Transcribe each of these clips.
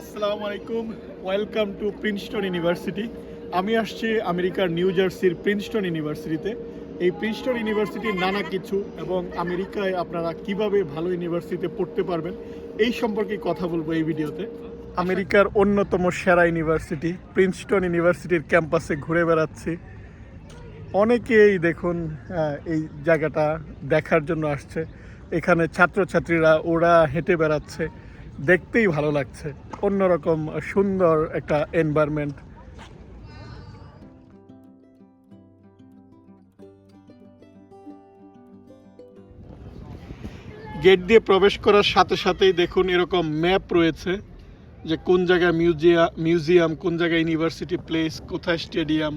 আসসালামু আলাইকুম, welcome to Princeton university. আমি আসছি আমেরিকার নিউ জার্সির প্রিন্সটন ইউনিভার্সিটিতে। এই প্রিন্সটন ইউনিভার্সিটির নানা কিছু এবং আমেরিকায় আপনারা কীভাবে ভালো ইউনিভার্সিটিতে পড়তে পারবেন, এই সম্পর্কে কথা বলব এই ভিডিওতে। আমেরিকার অন্যতম সেরা ইউনিভার্সিটি, প্রিন্সটন ইউনিভার্সিটির ক্যাম্পাসে ঘুরে বেড়াচ্ছি। অনেকেই দেখুন এই জায়গাটা দেখার জন্য আসছে। এখানে ছাত্রছাত্রীরা, ওরা হেঁটে বেড়াচ্ছে। দেখতেই ভালো লাগছে। অন্যরকম সুন্দর একটা এনভায়রনমেন্ট গেট দিয়ে প্রবেশ করার সাথে সাথেই দেখুন এরকম ম্যাপ রয়েছে যে কোন জায়গায় মিউজিয়াম মিউজিয়াম কোন জায়গায় ইউনিভার্সিটি প্লেস কোথায় stadium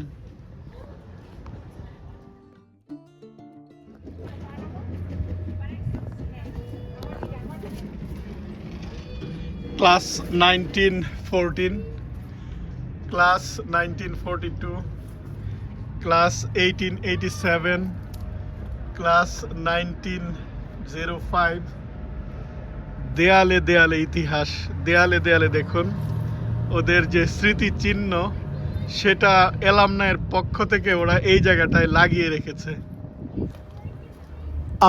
class nineteen fourteen, class nineteen forty two class eighteen eighty seven class nineteen zero five দেয়ালে দেয়ালে ইতিহাস, দেয়ালে দেয়ালে দেখুন, ওদের যে স্মৃতিচিহ্ন, সেটা এলামনায়ের পক্ষ থেকে ওরা এই জায়গাটায় লাগিয়ে রেখেছে।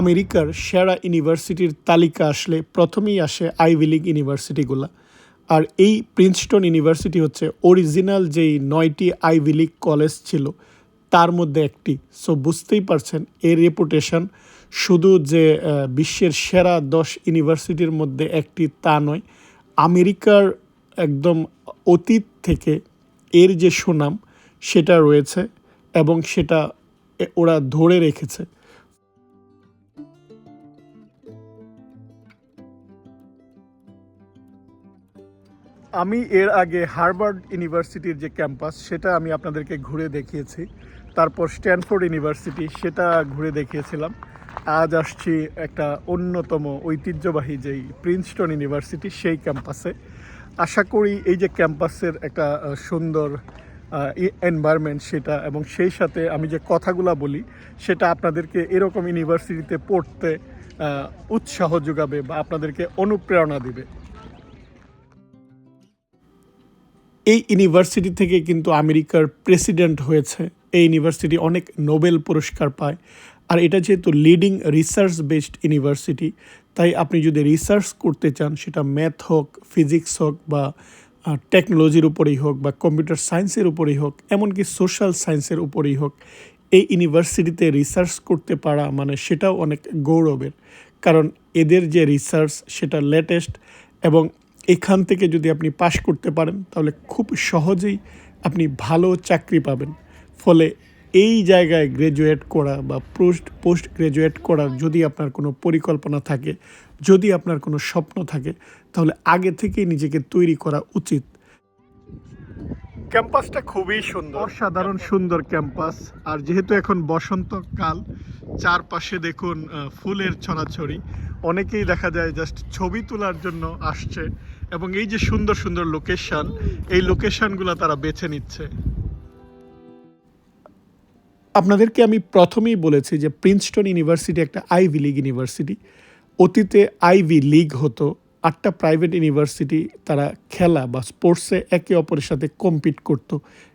আমেরিকার সেরা ইউনিভার্সিটির তালিকা আসলে প্রথমেই আসে আইভি লিগ ইউনিভার্সিটিগুলো। আর এই প্রিন্সটন ইউনিভার্সিটি হচ্ছে অরিজিনাল যেই নয়টি আইভি লিগ কলেজ ছিল, তার মধ্যে একটি। সো বুঝতেই পারছেন এর রেপুটেশন শুধু যে বিশ্বের সেরা দশ ইউনিভার্সিটির মধ্যে একটি তা নয়, আমেরিকার একদম অতীত থেকে এর যে সুনাম, সেটা রয়েছে এবং সেটা ওরা ধরে রেখেছে। আমি এর আগে হার্ভার্ড ইউনিভার্সিটির যে ক্যাম্পাস, সেটা আমি আপনাদেরকে ঘুরে দেখিয়েছি। তারপর স্ট্যানফোর্ড ইউনিভার্সিটি, সেটা ঘুরে দেখিয়েছিলাম। আজ আসছি একটা অন্যতম ঐতিহ্যবাহী যেই প্রিন্সটন ইউনিভার্সিটি, সেই ক্যাম্পাসে। আশা করি এই যে ক্যাম্পাসের একটা সুন্দর এনভায়রনমেন্ট সেটা এবং সেই সাথে আমি যে কথাগুলা বলি, সেটা আপনাদেরকে এরকম ইউনিভার্সিটিতে পড়তে উৎসাহ যোগাবে বা আপনাদেরকে অনুপ্রেরণা দিবে। এই ইউনিভার্সিটি থেকে কিন্তু আমেরিকার প্রেসিডেন্ট হয়েছে। এই ইউনিভার্সিটি অনেক নোবেল পুরস্কার পায়। আর এটা যেহেতু লিডিং রিসার্চ বেসড ইউনিভার্সিটি তাই আপনি যদি রিসার্চ করতে চান, সেটা ম্যাথ হোক ফিজিক্স হোক বা টেকনোলজির উপরেই হোক বা কম্পিউটার সায়েন্সের উপরেই হোক, এমনকি সোশ্যাল সায়েন্সের উপরেই হোক, এই ইউনিভার্সিটিতে রিসার্চ করতে পারা মানে সেটাও অনেক গৌরবের। কারণ এদের যে রিসার্চ সেটা লেটেস্ট এবং এখান থেকে যদি আপনি পাশ করতে পারেন, তাহলে খুব সহজেই আপনি ভালো চাকরি পাবেন। ফলে এই জায়গায় গ্র্যাজুয়েট করা বা পোস্ট পোস্ট গ্র্যাজুয়েট করার যদি আপনার কোনো পরিকল্পনা থাকে, যদি আপনার কোনো স্বপ্ন থাকে, তাহলে আগে থেকেই নিজেকে তৈরি করা উচিত। ক্যাম্পাসটা খুবই সুন্দর। অসাধারণ সুন্দর ক্যাম্পাস। আর যেহেতু এখন বসন্তকাল চারপাশে দেখুন ফুলের ছড়াছড়ি। অনেকেই দেখা যায় জাস্ট ছবি তোলার জন্য আসছে। এবং এই যে সুন্দর সুন্দর লোকেশন এই লোকেশনগুলো তারা বেছে নিচ্ছে। আপনাদেরকে আমি প্রথমেই বলেছি যে প্রিন্সটন ইউনিভার্সিটি একটা আইভি লিগ ইউনিভার্সিটি অতীতে আইভি লিগ হতো। আটটা প্রাইভেট ইউনিভার্সিটি তারা খেলা বা স্পোর্টসে একে অপরের সাথে কম্পিট করত।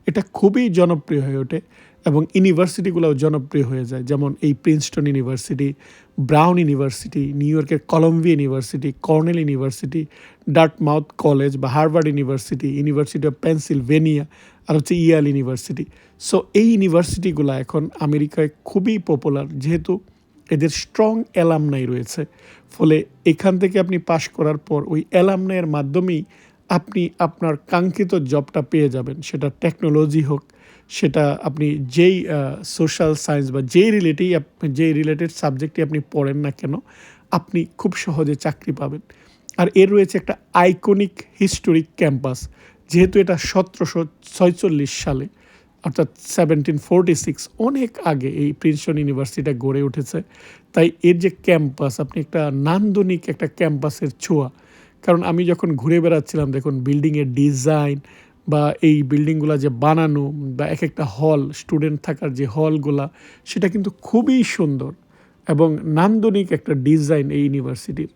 এটা খুবই জনপ্রিয় হয়ে ওঠে এবং ইউনিভার্সিটিগুলোও জনপ্রিয় হয়ে যায়। যেমন এই Princeton university Brown university new ইয়র্কের Columbia university Cornell university Dartmouth college বা Harvard university university of Pennsylvania আর হচ্ছে ইয়াল ইউনিভার্সিটি সো এই ইউনিভার্সিটিগুলো এখন আমেরিকায় খুবই পপুলার যেহেতু এদের স্ট্রং অ্যালামনাই রয়েছে। ফলে এখান থেকে আপনি পাশ করার পর ওই অ্যালামনাইয়ের মাধ্যমেই আপনি আপনার কাঙ্ক্ষিত জবটা পেয়ে যাবেন। সেটা টেকনোলজি হোক, সেটা আপনি যেই সোশ্যাল সায়েন্স বা যেই রিলেটেই যেই রিলেটেড সাবজেক্টই আপনি পড়েন না কেন, আপনি খুব সহজে চাকরি পাবেন। আর এর রয়েছে একটা আইকনিক হিস্টোরিক ক্যাম্পাস যেহেতু এটা সতেরোশো ছয়চল্লিশ সালে। অর্থাৎ সেভেন্টিন ফোরটি সিক্স অনেক আগে এই প্রিন্সটন ইউনিভার্সিটিটা গড়ে উঠেছে। তাই এর যে ক্যাম্পাস, আপনি একটা নান্দনিক একটা ক্যাম্পাসের ছোঁয়া। কারণ আমি যখন ঘুরে বেড়াচ্ছিলাম, দেখুন, বিল্ডিংয়ের ডিজাইন বা এই বিল্ডিংগুলো যে বানানো বা এক একটা হল, স্টুডেন্ট থাকার যে হলগুলা, সেটা কিন্তু খুবই সুন্দর এবং নান্দনিক একটা ডিজাইন এই ইউনিভার্সিটির।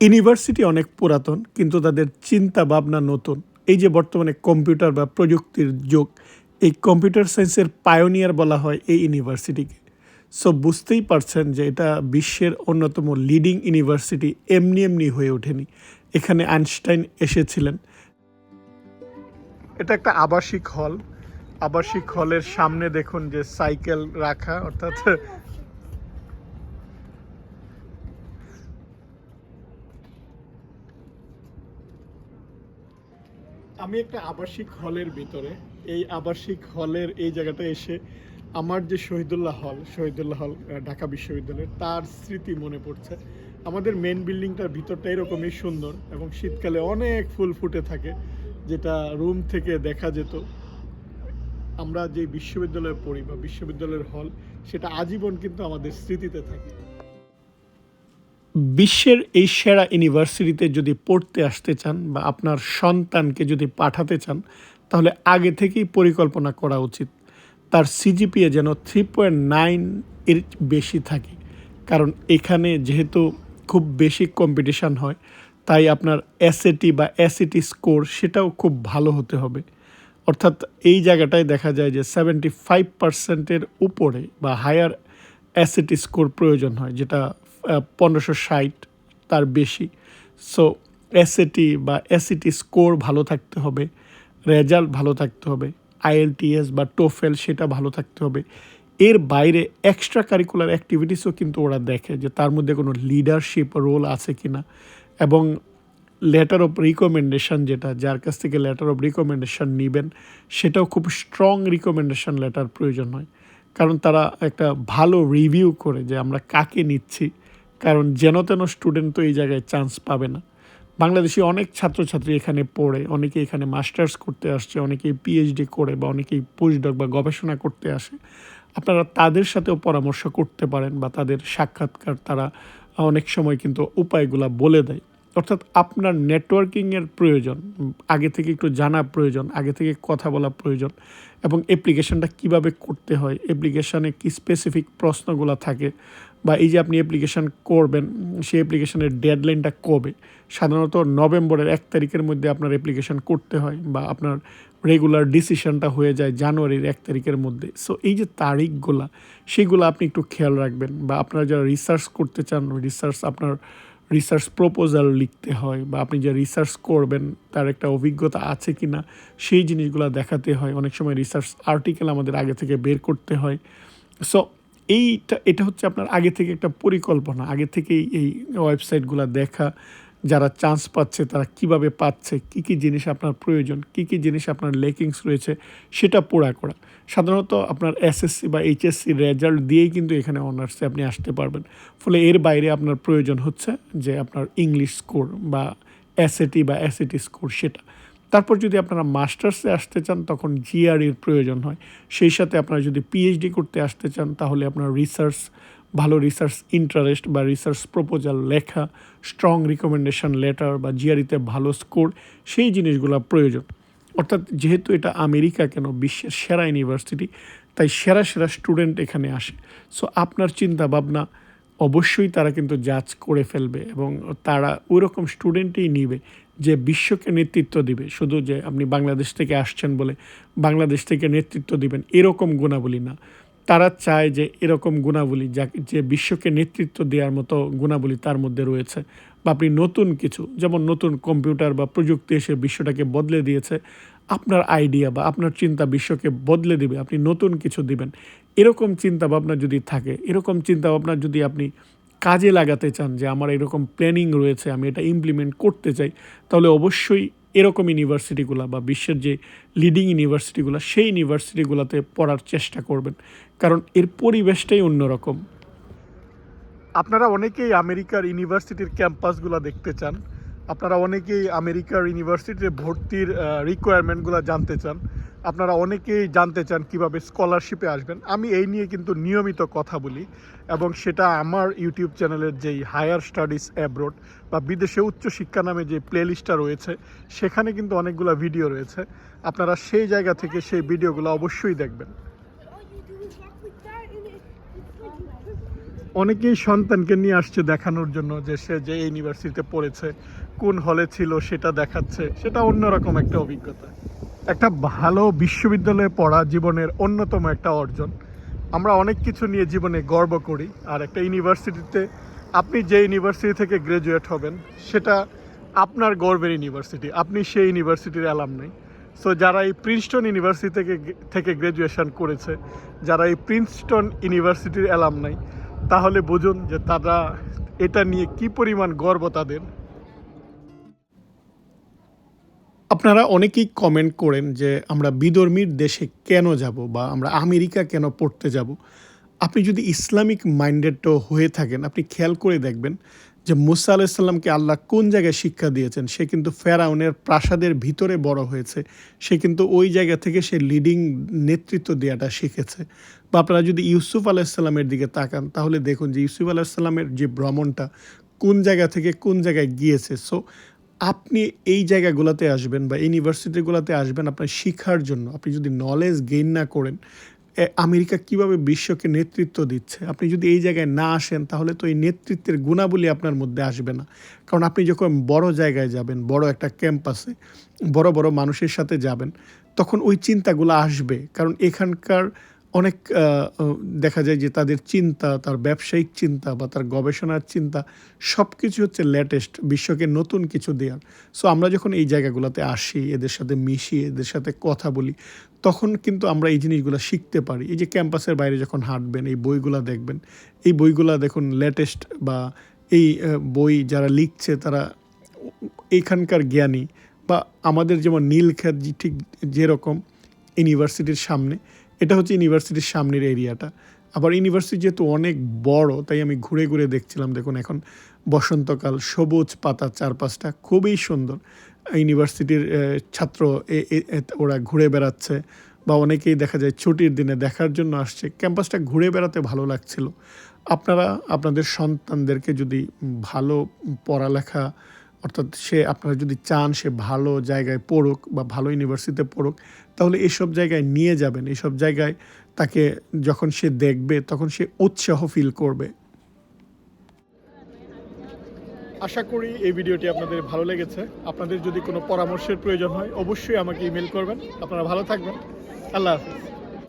ইউনিভার্সিটি অনেক পুরাতন, কিন্তু তাদের চিন্তা ভাবনা নতুন। এই যে বর্তমানে কম্পিউটার বা প্রযুক্তির যুগ, এই কম্পিউটার সায়েন্সের পায়োনিয়ার বলা হয় এই ইউনিভার্সিটিকে। সো বুঝতেই পারছেন যে এটা বিশ্বের অন্যতম লিডিং ইউনিভার্সিটি এমনি এমনি হয়ে ওঠেনি। এখানে আইনস্টাইন এসেছিলেন। এটা একটা আবাসিক হল। আবাসিক হলের সামনে দেখুন যে সাইকেল রাখা, অর্থাৎ আমি একটা আবাসিক হলের ভিতরে, এই আবাসিক হলের এই জায়গাটা এসে আমার যে শহীদুল্লাহ হল শহীদুল্লাহ হল ঢাকা বিশ্ববিদ্যালয়ের, তার স্মৃতি মনে পড়ছে। আমাদের মেন বিল্ডিংটার ভিতরটা এরকমই সুন্দর এবং শীতকালে অনেক ফুল ফুটে থাকে, যেটা রুম থেকে দেখা যেত। আমরা যে বিশ্ববিদ্যালয়ে পড়ি বা বিশ্ববিদ্যালয়ের হল, সেটা আজীবন কিন্তু আমাদের স্মৃতিতে থাকে। বিশ্বের এই সেরা ইউনিভার্সিটিতে যদি পড়তে আসতে চান বা আপনার সন্তানকে যদি পাঠাতে চান, তাহলে আগে থেকেই পরিকল্পনা করা উচিত। তার সিজিপিএ যেন থ্রি পয়েন্ট নাইন এর বেশি থাকে। কারণ এখানে যেহেতু খুব বেশি কম্পিটিশান হয়, তাই আপনার এসএটি বা এসিটি স্কোর সেটাও খুব ভালো হতে হবে। অর্থাৎ এই জায়গাটায় দেখা যায় যে সেভেন্টি ফাইভ পার্সেন্টের উপরে বা হায়ার অ্যাসিটি স্কোর প্রয়োজন হয়, যেটা পনেরোশো ষাট তার বেশি। সো এসএটি বা এসিটি স্কোর ভালো থাকতে হবে রেজাল্ট ভালো থাকতে হবে আইএলটিএস বা টোফেল সেটা ভালো থাকতে হবে। এর বাইরে এক্সট্রা কারিকুলার অ্যাক্টিভিটিসও কিন্তু ওরা দেখে যে তার মধ্যে কোনো লিডারশিপ রোল আছে কি না এবং লেটার অফ রিকমেন্ডেশন যেটা, যার কাছ থেকে লেটার অফ রিকমেন্ডেশন নেবেন, সেটাও খুব স্ট্রং রিকমেন্ডেশন লেটার প্রয়োজন হয়। কারণ তারা একটা ভালো রিভিউ করে যে আমরা কাকে নিচ্ছি। কারণ যেন তেন স্টুডেন্ট তো এই জায়গায় চান্স পাবে না। বাংলাদেশি অনেক ছাত্রছাত্রী এখানে পড়ে, অনেকে এখানে মাস্টার্স করতে আসছে অনেকেই পিএইচডি করে বা অনেকেই পোস্টডক বা গবেষণা করতে আসে। আপনারা তাদের সাথেও পরামর্শ করতে পারেন বা তাদের সাক্ষাৎকার তারা অনেক সময় কিন্তু উপায়গুলা বলে দেয়। অর্থাৎ আপনার নেটওয়ার্কিংয়ের প্রয়োজন, আগে থেকে একটু জানা প্রয়োজন, আগে থেকে কথা বলা প্রয়োজন এবং অ্যাপ্লিকেশনটা কীভাবে করতে হয় অ্যাপ্লিকেশানে কি স্পেসিফিক প্রশ্নগুলো থাকে বা এই যে আপনি অ্যাপ্লিকেশান করবেন, সেই অ্যাপ্লিকেশনের ডেডলাইনটা কবে? সাধারণত নভেম্বরের এক তারিখের মধ্যে আপনার অ্যাপ্লিকেশান করতে হয় বা আপনার রেগুলার ডিসিশনটা হয়ে যায় জানুয়ারির এক তারিখের মধ্যে। সো এই যে তারিখগুলা, সেগুলো আপনি একটু খেয়াল রাখবেন বা আপনারা যারা রিসার্চ করতে চান রিসার্চ আপনার রিসার্চ প্রপোজাল লিখতে হয় বা আপনি যে রিসার্চ করবেন, তার একটা অভিজ্ঞতা আছে কি না সেই জিনিসগুলো দেখাতে হয়। অনেক সময় রিসার্চ আর্টিকেল আমাদের আগে থেকে বের করতে হয়। সো এইটা, এটা হচ্ছে আপনার আগে থেকে একটা পরিকল্পনা, আগে থেকেই এই ওয়েবসাইটগুলো দেখা। যারা চান্স পাচ্ছে, তারা কীভাবে পাচ্ছে, কি কি জিনিস আপনার প্রয়োজন, কি কি জিনিস আপনার লেকিংস রয়েছে, সেটা পোড়া করা। সাধারণত আপনার এসএসসি বা এইচএসসি রেজাল্ট দিয়েই কিন্তু এখানে অনার্সে আপনি আসতে পারবেন। ফলে এর বাইরে আপনার প্রয়োজন হচ্ছে যে আপনার ইংলিশ স্কোর বা এসএটি বা এসএটি স্কোর সেটা। তারপর যদি আপনারা মাস্টার্সে আসতে চান, তখন জিআরইর প্রয়োজন হয়। সেই সাথে আপনারা যদি পিএইচডি করতে আসতে চান, তাহলে আপনার রিসার্চ ভালো রিসার্চ ইন্টারেস্ট বা রিসার্চ প্রপোজাল লেখা স্ট্রং রিকমেন্ডেশন লেটার বা জিআরইতে ভালো স্কোর সেই জিনিসগুলো প্রয়োজন। অর্থাৎ যেহেতু এটা আমেরিকা কেন, বিশ্বের সেরা ইউনিভার্সিটি তাই সেরা সেরা স্টুডেন্ট এখানে আসে। সো আপনার চিন্তা ভাবনা অবশ্যই তারা কিন্তু জাজ করে ফেলবে এবং তারা ওই রকম স্টুডেন্টই নিবে যে বিশ্বকে নেতৃত্ব দিবে। শুধু যে আপনি বাংলাদেশ থেকে আসছেন বলে বাংলাদেশ থেকে নেতৃত্ব দিবেন, এরকম গুণাবলী না। তারা চায় যে এরকম গুণাবলী যা যে বিশ্বকে নেতৃত্ব দেওয়ার মতো গুণাবলী তার মধ্যে রয়েছে। বা আপনি নতুন কিছু, যেমন নতুন কম্পিউটার বা প্রযুক্তি এসে বিশ্বটাকে বদলে দিয়েছে, আপনার আইডিয়া বা আপনার চিন্তা বিশ্বকে বদলে দিবে, আপনি নতুন কিছু দিবেন। এরকম চিন্তা ভাবনা যদি থাকে, এরকম চিন্তা ভাবনা যদি আপনি কাজে লাগাতে চান যে আমার এরকম প্ল্যানিং রয়েছে, আমি এটা ইমপ্লিমেন্ট করতে চাই, তাহলে অবশ্যই এরকম ইউনিভার্সিটিগুলো বা বিশ্বের যে লিডিং ইউনিভার্সিটিগুলো সেই ইউনিভার্সিটিগুলোতে পড়ার চেষ্টা করবেন। কারণ এর পরিবেশটাই অন্যরকম। আপনারা অনেকেই আমেরিকার ইউনিভার্সিটির ক্যাম্পাসগুলো দেখতে চান। আপনারা অনেকেই আমেরিকার ইউনিভার্সিটিতে ভর্তির রিকোয়ারমেন্টগুলো জানতে চান। আপনারা অনেকেই জানতে চান কীভাবে স্কলারশিপে আসবেন। আমি এই নিয়ে কিন্তু নিয়মিত কথা বলি এবং সেটা আমার ইউটিউব চ্যানেলের যেই হায়ার স্টাডিজ অ্যাব্রোড বা বিদেশে উচ্চশিক্ষা নামে যে প্লেলিস্টটা রয়েছে, সেখানে কিন্তু অনেকগুলো ভিডিও রয়েছে। আপনারা সেই জায়গা থেকে সেই ভিডিওগুলো অবশ্যই দেখবেন। অনেকেই সন্তানকে নিয়ে আসছে দেখানোর জন্য যে সে যে ইউনিভার্সিটিতে পড়েছে, কোন হলে ছিল, সেটা দেখাচ্ছে, সেটা অন্যরকম একটা অভিজ্ঞতা। একটা ভালো বিশ্ববিদ্যালয়ে পড়া জীবনের অন্যতম একটা অর্জন। আমরা অনেক কিছু নিয়ে জীবনে গর্ব করি, আর একটা ইউনিভার্সিটিতে আপনি যে ইউনিভার্সিটি থেকে গ্রাজুয়েট হবেন, সেটা আপনার গর্বের ইউনিভার্সিটি, আপনি সেই ইউনিভার্সিটির অ্যালাম নেই। সো যারা এই প্রিন্সটন ইউনিভার্সিটি থেকে থেকে গ্র্যাজুয়েশন করেছে, যারা এই প্রিন্সটন ইউনিভার্সিটির অ্যালাম নাই তাহলে বুঝুন যে তারা এটা নিয়ে কি পরিমাণ গর্ব তাদের। আপনারা অনেকেই কমেন্ট করেন যে আমরা বিধর্মীর দেশে কেন যাব বা আমরা আমেরিকা কেন পড়তে যাব। আপনি যদি ইসলামিক মাইন্ডেডও হয়ে থাকেন, আপনি খেয়াল করে দেখবেন যে মুসা আলাইসাল্লামকে আল্লাহ কোন জায়গায় শিক্ষা দিয়েছেন, সে কিন্তু ফেরাউনের প্রাসাদের ভিতরে বড় হয়েছে। সে কিন্তু ওই জায়গা থেকে সে লিডিং নেতৃত্ব দেওয়াটা শিখেছে। বা আপনারা যদি ইউসুফ আলাইসাল্লামের দিকে তাকান, তাহলে দেখুন যে ইউসুফ আলাইসাল্লামের যে ভ্রমণটা, কোন জায়গা থেকে কোন জায়গায় গিয়েছে। সো আপনি এই জায়গাগুলোতে আসবেন বা ইউনিভার্সিটিগুলোতে আসবেন আপনার শিক্ষার জন্য। আপনি যদি নলেজ গেইন না করেন আমেরিকা কীভাবে বিশ্বকে নেতৃত্ব দিচ্ছে? আপনি যদি এই জায়গায় না আসেন, তাহলে তো এই নেতৃত্বের গুণাবলী আপনার মধ্যে আসবে না। কারণ আপনি যখন বড় জায়গায় যাবেন, বড় একটা ক্যাম্পাসে, বড় বড় মানুষের সাথে যাবেন, তখন ওই চিন্তাগুলো আসবে। কারণ এখানকার অনেক দেখা যায় যে তাদের চিন্তা, তার ব্যবসায়িক চিন্তা বা তার গবেষণার চিন্তা সব কিছু হচ্ছে লেটেস্ট বিশ্বকে নতুন কিছু দেওয়ার সো আমরা যখন এই জায়গাগুলোতে আসি, এদের সাথে মিশি, এদের সাথে কথা বলি তখন কিন্তু আমরা এই জিনিসগুলো শিখতে পারি। এই যে ক্যাম্পাসের বাইরে যখন হাঁটবেন, এই বইগুলো দেখবেন, এই বইগুলো দেখুন লেটেস্ট বা এই বই যারা লিখছে তারা এইখানকার জ্ঞানী বা আমাদের যেমন নীলক্ষেত ঠিক যেরকম ইউনিভার্সিটির সামনে, এটা হচ্ছে ইউনিভার্সিটির সামনের এরিয়াটা। আবার ইউনিভার্সিটি যেহেতু অনেক বড়, তাই আমি ঘুরে ঘুরে দেখছিলাম, দেখুন এখন বসন্তকাল, সবুজ পাতা চারপাশটা খুবই সুন্দর। ইউনিভার্সিটির ছাত্র ওরা ঘুরে বেড়াচ্ছে বা অনেকেই দেখা যায় ছুটির দিনে দেখার জন্য আসছে। ক্যাম্পাসটা ঘুরে বেড়াতে ভালো লাগছিল। আপনারা, আপনাদের সন্তানদেরকে যদি ভালো পড়ালেখা, অর্থাৎ সে আপনারা যদি চান সে ভালো জায়গায় পড়ুক বা ভালো ইউনিভার্সিটিতে পড়ুক, তাহলে এসব জায়গায় নিয়ে যাবেন। এসব জায়গায় তাকে যখন সে দেখবে, তখন সে উৎসাহ ফিল করবে। আশা করি এই ভিডিওটি আপনাদের ভালো লেগেছে। আপনাদের যদি কোনো পরামর্শের প্রয়োজন হয়, অবশ্যই আমাকে ইমেল করবেন। আপনারা ভালো থাকবেন। আল্লাহ হাফিজ।